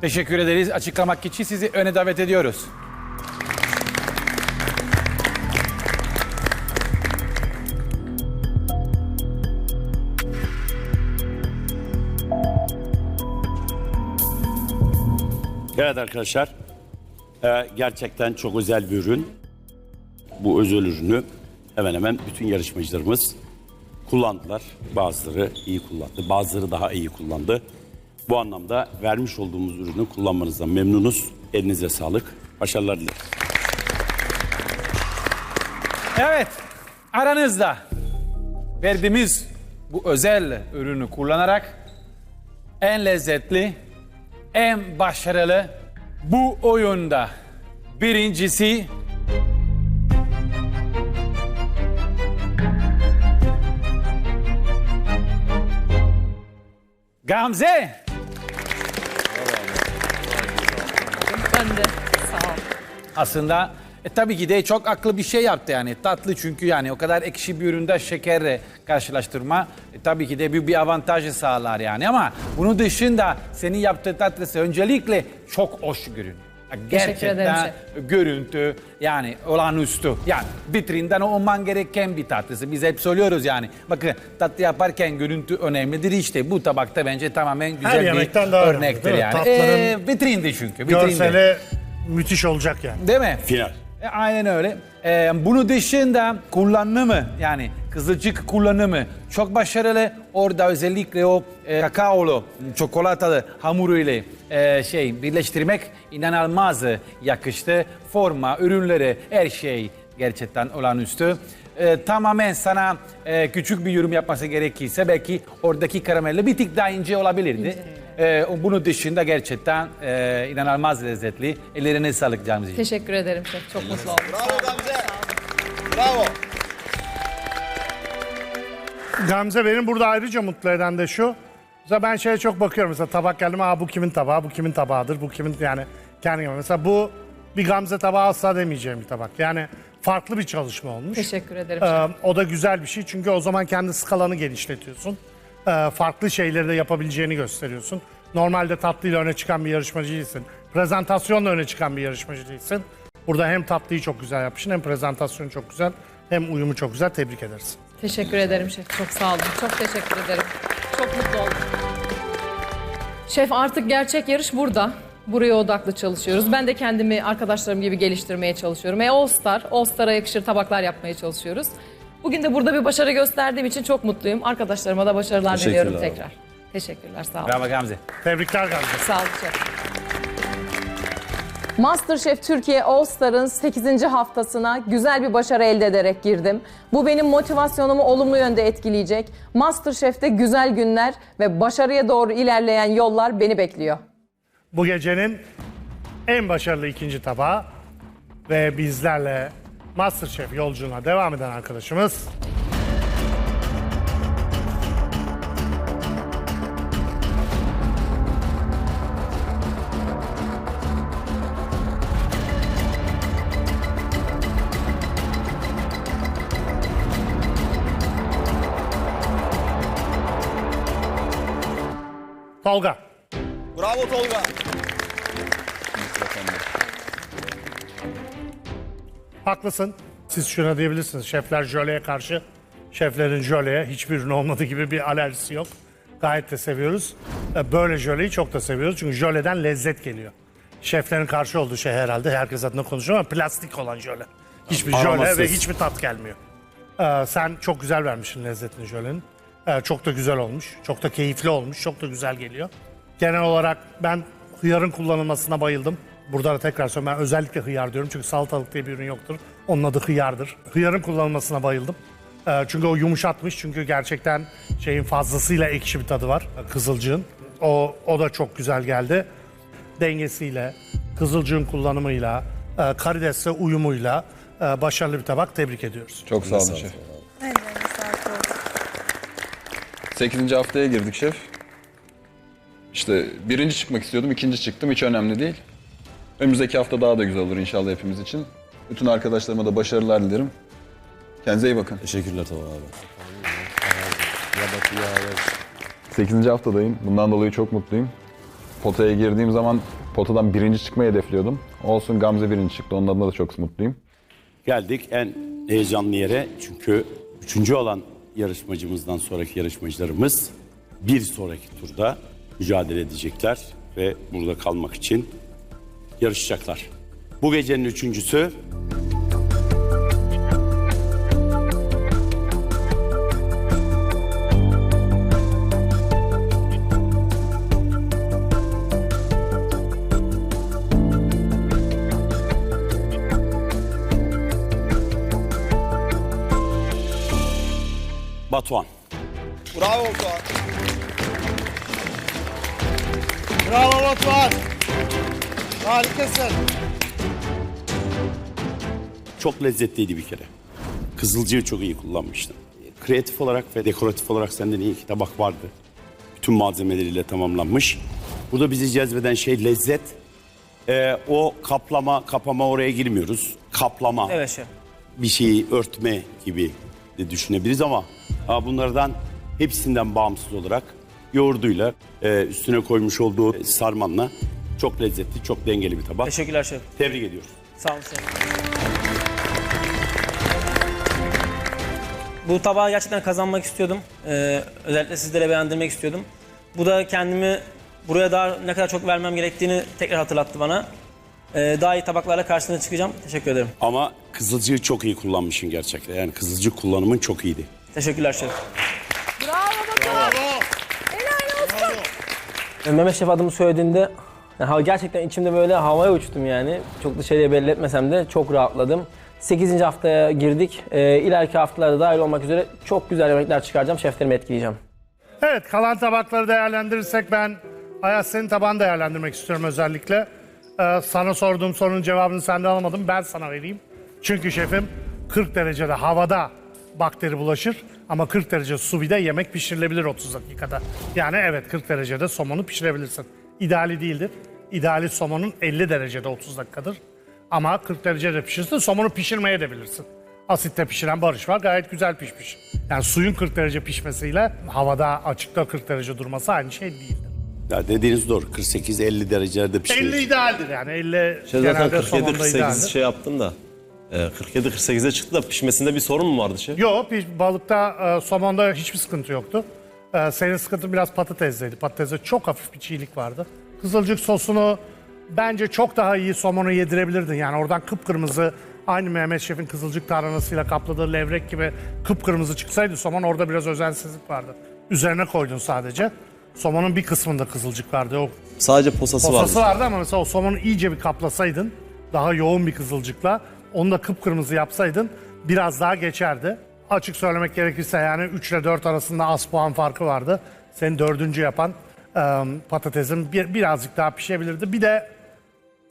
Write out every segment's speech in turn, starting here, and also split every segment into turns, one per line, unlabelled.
Teşekkür ederiz. Açıklamak için sizi öne davet ediyoruz.
Evet arkadaşlar, e, gerçekten çok özel bir ürün. Bu özel ürünü hemen hemen bütün yarışmacılarımız kullandılar. Bazıları iyi kullandı, bazıları daha iyi kullandı. Bu anlamda vermiş olduğumuz ürünü kullanmanızdan memnunuz. Elinize sağlık, başarılar dilerim.
Evet, aranızda verdiğimiz bu özel ürünü kullanarak en lezzetli, en başarılı bu oyunda birincisi Gamze. Aslında e, tabii ki de çok aklı bir şey yaptı yani tatlı çünkü yani o kadar ekşi bir üründe şekerle karşılaştırma e, tabii ki de bir, bir avantajı sağlar yani ama bunun dışında senin yaptığı tatlısı öncelikle çok hoş görünüyor. Gerçekten görüntü yani olağanüstü. Yani vitrinden olman gereken bir tatlısı. Biz hep söylüyoruz yani. Bakın tatlı yaparken görüntü önemlidir işte. Bu tabakta bence tamamen güzel bir
yemekten daha
örnektir yani.
Tatlıların
Ee, vitrindi çünkü. Vitrindi.
Görseli müthiş olacak yani.
Değil mi?
Final.
E, aynen öyle. E, bunu dışında kullanımı yani kızılcık kullanımı çok başarılı. Orada özellikle o e, kakaolu, çikolatalı hamuru ile e, şey birleştirmek inanılmaz yakıştı. Forma, ürünleri, her şey gerçekten olağanüstü. E, tamamen sana e, küçük bir yorum yapması gerekirse belki oradaki karamelli bir tık daha ince olabilirdi. E, bunun dışında gerçekten e, inanılmaz lezzetli. Ellerine sağlık Camzi'ciğim.
Teşekkür ederim şef. Çok mutlu oldum.
Bravo Gamze. Bravo.
Gamze benim burada ayrıca mutlu eden de şu. Mesela ben şeye çok bakıyorum. Mesela tabak geldi mi Aa, bu kimin tabağı, bu kimin tabağıdır, bu kimin yani kendi. Mesela bu bir Gamze tabağı asla demeyeceğim bir tabak. Yani farklı bir çalışma olmuş.
Teşekkür ederim şef.
Ee, o da güzel bir şey çünkü o zaman kendi skalanı genişletiyorsun. Ee, farklı şeyleri de yapabileceğini gösteriyorsun. Normalde tatlıyla öne çıkan bir yarışmacı değilsin. Prezentasyonla öne çıkan bir yarışmacı değilsin. Burada hem tatlıyı çok güzel yapmışsın hem prezentasyonu çok güzel hem uyumu çok güzel. Tebrik ederiz.
Teşekkür ederim şef. Çok sağ olun. Çok teşekkür ederim. Çok mutlu oldum. Şef artık gerçek yarış burada. Buraya odaklı çalışıyoruz. Ben de kendimi arkadaşlarım gibi geliştirmeye çalışıyorum. E All Star, All Star'a yakışır tabaklar yapmaya çalışıyoruz. Bugün de burada bir başarı gösterdiğim için çok mutluyum. Arkadaşlarıma da başarılar diliyorum tekrar. Teşekkürler, sağ olun.
Bravo Gamze.
Tebrikler Gamze.
Sağ olun şef. Masterchef Türkiye All Star'ın 8. haftasına güzel bir başarı elde ederek girdim. Bu benim motivasyonumu olumlu yönde etkileyecek. Masterchef'te güzel günler ve başarıya doğru ilerleyen yollar beni bekliyor.
Bu gecenin en başarılı ikinci tabağı ve bizlerle Masterchef yolculuğuna devam eden arkadaşımız Tolga.
Bravo Tolga.
Haklısın. Siz şuna diyebilirsiniz. Şefler jöleye karşı. Şeflerin jöleye hiçbir ürün olmadığı gibi bir alerjisi yok. Gayet de seviyoruz. E, Böyle jöleyi çok da seviyoruz. Çünkü jöleden lezzet geliyor. Şeflerin karşı olduğu şey herhalde herkes adına konuşuyor ama plastik olan jöle. Hiçbir jöle ve hiçbir tat gelmiyor. Ee, sen çok güzel vermişsin lezzetini jölenin. Ee, çok da güzel olmuş. Çok da keyifli olmuş. Çok da güzel geliyor. Genel olarak ben hıyarın kullanılmasına bayıldım. Burada da tekrar söylüyorum ben özellikle hıyar diyorum çünkü salatalık diye bir ürün yoktur. Onun adı hıyardır. Hıyarın kullanılmasına bayıldım. Ee, çünkü o yumuşatmış çünkü gerçekten şeyin fazlasıyla ekşi bir tadı var kızılcığın. O, o da çok güzel geldi. Dengesiyle, kızılcığın kullanımıyla, e, karidesle uyumuyla e, başarılı bir tabak tebrik ediyoruz.
Çok sağ olun şef. 8. haftaya girdik şef. İşte birinci çıkmak istiyordum, ikinci çıktım. Hiç önemli değil. Önümüzdeki hafta daha da güzel olur inşallah hepimiz için. Bütün arkadaşlarıma da başarılar dilerim. Kendinize iyi bakın.
Teşekkürler Tolga abi.
8. haftadayım. Bundan dolayı çok mutluyum. potaya girdiğim zaman potadan birinci çıkmayı hedefliyordum. Olsun Gamze birinci çıktı. Ondan da çok mutluyum.
Geldik en heyecanlı yere çünkü üçüncü olan yarışmacımızdan sonraki yarışmacılarımız bir sonraki turda mücadele edecekler ve burada kalmak için yarışacaklar. Bu gecenin üçüncüsü Batuhan.
Bravo Batuhan.
Bravo Batuhan. Harikasın.
Çok lezzetliydi bir kere. Kızılcığı çok iyi kullanmıştın. Kreatif olarak ve dekoratif olarak senden iyi iki tabak vardı. Bütün malzemeleriyle tamamlanmış. Burada bizi cezbeden şey lezzet. Ee, o kaplama, kapama oraya girmiyoruz. Kaplama,
Evet şef.
bir şeyi örtme gibi de düşünebiliriz ama bunlardan hepsinden bağımsız olarak yoğurduyla e, üstüne koymuş olduğu sarmanla çok lezzetli, çok dengeli bir tabak.
Teşekkürler şef.
Tebrik ediyoruz.
Sağ olun şef. Bu tabağı gerçekten kazanmak istiyordum. Ee, özellikle sizlere beğendirmek istiyordum. Bu da kendimi buraya daha ne kadar çok vermem gerektiğini tekrar hatırlattı bana. Ee, daha iyi tabaklarla karşısına çıkacağım. Teşekkür ederim.
Ama kızılcığı çok iyi kullanmışsın gerçekten. Yani kızılcık kullanımın çok iyiydi.
Teşekkürler şef.
Bravo Batuhan. Helal olsun.
Mehmet Şef adımı söylediğinde yani gerçekten içimde böyle havaya uçtum yani. Çok dışarıya belli etmesem de çok rahatladım. 8. haftaya girdik. Ee, ileriki haftalarda dahil olmak üzere çok güzel yemekler çıkaracağım. Şeflerimi etkileyeceğim.
Evet kalan tabakları değerlendirirsek ben Ayaz senin tabağını değerlendirmek istiyorum özellikle. Ee, sana sorduğum sorunun cevabını senden alamadım. Ben sana vereyim. Çünkü şefim 40 derecede havada bakteri bulaşır ama 40 derece su bir de yemek pişirilebilir 30 dakikada. Yani evet 40 derecede somonu pişirebilirsin. İdeali değildir. İdeali somonun 50 derecede 30 dakikadır. Ama 40 derecede pişirsin somonu pişirmeye de bilirsin. Asitte pişiren Barış var gayet güzel pişmiş. Yani suyun 40 derece pişmesiyle havada açıkta 40 derece durması aynı şey değildir.
Ya dediğiniz doğru. 48-50 derecelerde pişiyor.
50 idealdir yani 50
Şey zaten
genelde somonda
47-48
idealdir.
şey yaptın da. e, 47-48'e çıktı da pişmesinde bir sorun mu vardı şef?
Yok balıkta e, somonda hiçbir sıkıntı yoktu. E, senin sıkıntın biraz patatesteydi. Patateste çok hafif bir çiğlik vardı. Kızılcık sosunu bence çok daha iyi somonu yedirebilirdin. Yani oradan kıpkırmızı aynı Mehmet Şef'in kızılcık tarhanasıyla kapladığı levrek gibi kıpkırmızı çıksaydı somon orada biraz özensizlik vardı. Üzerine koydun sadece. Somonun bir kısmında kızılcık vardı. O
Sadece posası,
Posası
vardı.
vardı ama mesela o somonu iyice bir kaplasaydın daha yoğun bir kızılcıkla onu da kıpkırmızı yapsaydın biraz daha geçerdi. Açık söylemek gerekirse yani 3 ile 4 arasında az puan farkı vardı. Seni dördüncü yapan e, patatesin bir, birazcık daha pişebilirdi. Bir de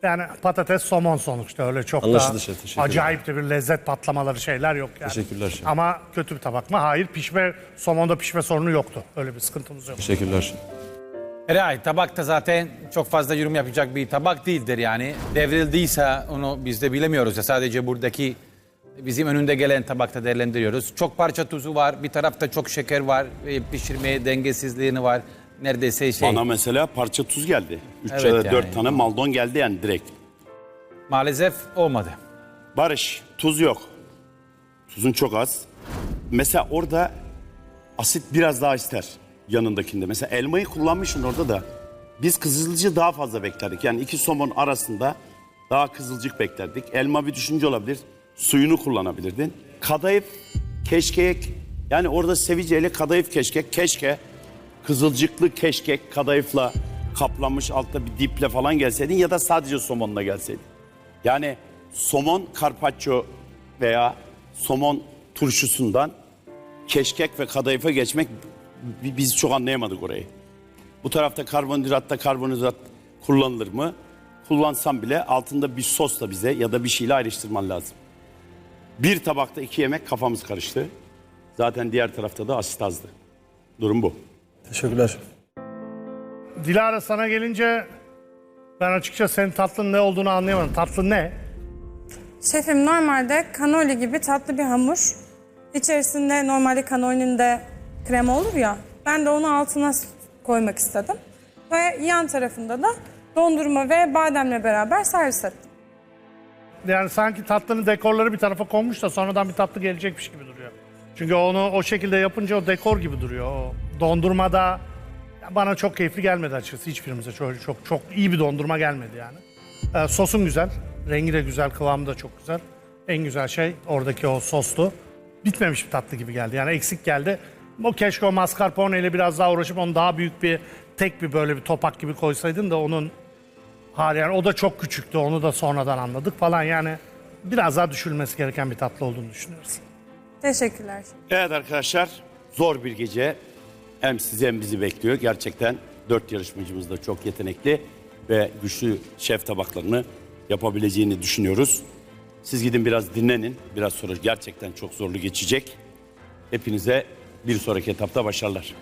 yani patates somon sonuçta öyle çok
Anlaşıldı
da
şef, teşekkürler.
acayip de bir lezzet patlamaları şeyler yok yani.
Teşekkürler şef.
Ama kötü bir tabak mı? Hayır pişme somonda pişme sorunu yoktu. Öyle bir sıkıntımız yok.
Teşekkürler şef.
Eray tabak da zaten çok fazla yorum yapacak bir tabak değildir yani. Devrildiyse onu biz de bilemiyoruz ya sadece buradaki bizim önünde gelen tabakta değerlendiriyoruz. Çok parça tuzu var, bir tarafta çok şeker var, e, pişirme dengesizliğini var. Neredeyse şey
Bana mesela parça tuz geldi. 3
Evet
ya da
yani.
4 tane maldon geldi yani direkt.
maalesef olmadı.
Barış, tuz yok. Tuzun çok az. Mesela orada asit biraz daha ister yanındakinde. Mesela elmayı kullanmışsın orada da. Biz kızılcığı daha fazla beklerdik. Yani iki somon arasında daha kızılcık beklerdik. Elma bir düşünce olabilir. Suyunu kullanabilirdin. Kadayıf, keşkek. Yani orada seviceyle kadayıf keşkek. Keşke kızılcıklı keşkek kadayıfla kaplanmış altta bir diple falan gelseydin ya da sadece somonla gelseydin. Yani somon carpaccio veya somon turşusundan keşkek ve kadayıfa geçmek bi- biz çok anlayamadık orayı. Bu tarafta karbonhidratta karbonhidrat kullanılır mı? Kullansam bile altında bir sosla bize ya da bir şeyle ayrıştırman lazım. Bir tabakta iki yemek kafamız karıştı. Zaten diğer tarafta da asit azdı. Durum bu.
Teşekkürler.
Dilara sana gelince ben açıkça senin tatlının ne olduğunu anlayamadım. Tatlı ne?
Şefim normalde kanoli gibi tatlı bir hamur. İçerisinde normalde kanolinin de krema olur ya. Ben de onu altına koymak istedim. Ve yan tarafında da dondurma ve bademle beraber servis ettim.
Yani sanki tatlının dekorları bir tarafa konmuş da sonradan bir tatlı gelecekmiş gibi duruyor. Çünkü onu o şekilde yapınca o dekor gibi duruyor. O dondurmada bana çok keyifli gelmedi açıkçası hiçbirimize. Çok çok çok iyi bir dondurma gelmedi yani. Ee, sosun güzel, rengi de güzel, kıvamı da çok güzel. En güzel şey oradaki o sostu. Bitmemiş bir tatlı gibi geldi. Yani eksik geldi. O keşke o mascarpone ile biraz daha uğraşıp onu daha büyük bir tek bir böyle bir topak gibi koysaydın da onun hali yani o da çok küçüktü. Onu da sonradan anladık falan yani biraz daha düşülmesi gereken bir tatlı olduğunu düşünüyoruz.
Teşekkürler.
Evet arkadaşlar zor bir gece hem sizi hem bizi bekliyor. Gerçekten dört yarışmacımız da çok yetenekli ve güçlü şef tabaklarını yapabileceğini düşünüyoruz. Siz gidin biraz dinlenin. Biraz sonra gerçekten çok zorlu geçecek. Hepinize bir sonraki etapta başarılar.